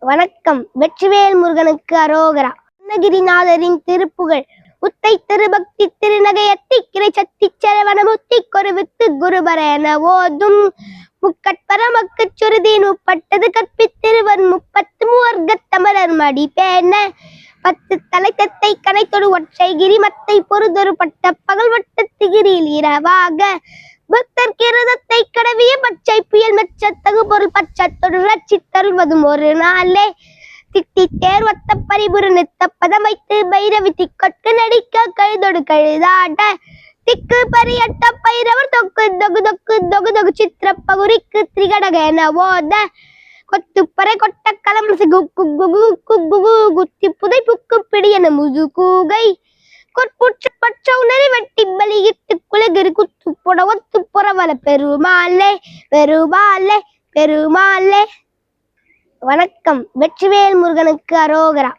வணக்கம். வெற்றிவேல் முருகனுக்கு அரோகரா. அன்னகிரிநாதரின் திருப்புகழ். உத்தை திருபக்தி திருநகையத்தி கிரை சக்தி சரவண முத்தி கொருவித்து குருபர என ஓதும். முக்கட்பரமக்கு சுருதி உட்பட்டது கற்பித்திருவன் முப்பத்து மூவர்கத் தமிழர் மடி பேன பத்து தலை தத்தை கனைத்தொடு ஒற்றை கிரிமத்தை பொறுதொரு பட்ட பகல் வட்ட திகிரியில் இரவாக. பக்தர் கிருத புயல் பொருள் பச்சத்தொடு ரட்சி தருவதும் ஒரு நாளே. திட்டி தேர்வத்த பரிபுரு நித்த பதம் வைத்து பைரவி திக்கொட்டு நடிக்க கழுதொடு கழுதாட. திக்கு பரியட்ட பைரவர் தொக்கு தொகு தொக்கு தொகு தொகு சித்திர பகுரிக்கு திரிகடக என ஓத. கொத்து பறை கொட்ட களம் குக்கு குகு குகு குத்தி புதை புக்கு பிடி என முது கூகை கொற்புற்று பற்ற உணரி வெட்டி பலியிட்டு குலகிரு குத்து புறவல பெருமாளே பெருமாளே பெருமாளே. வணக்கம். வெற்றிவேல் முருகனுக்கு அரோகரா.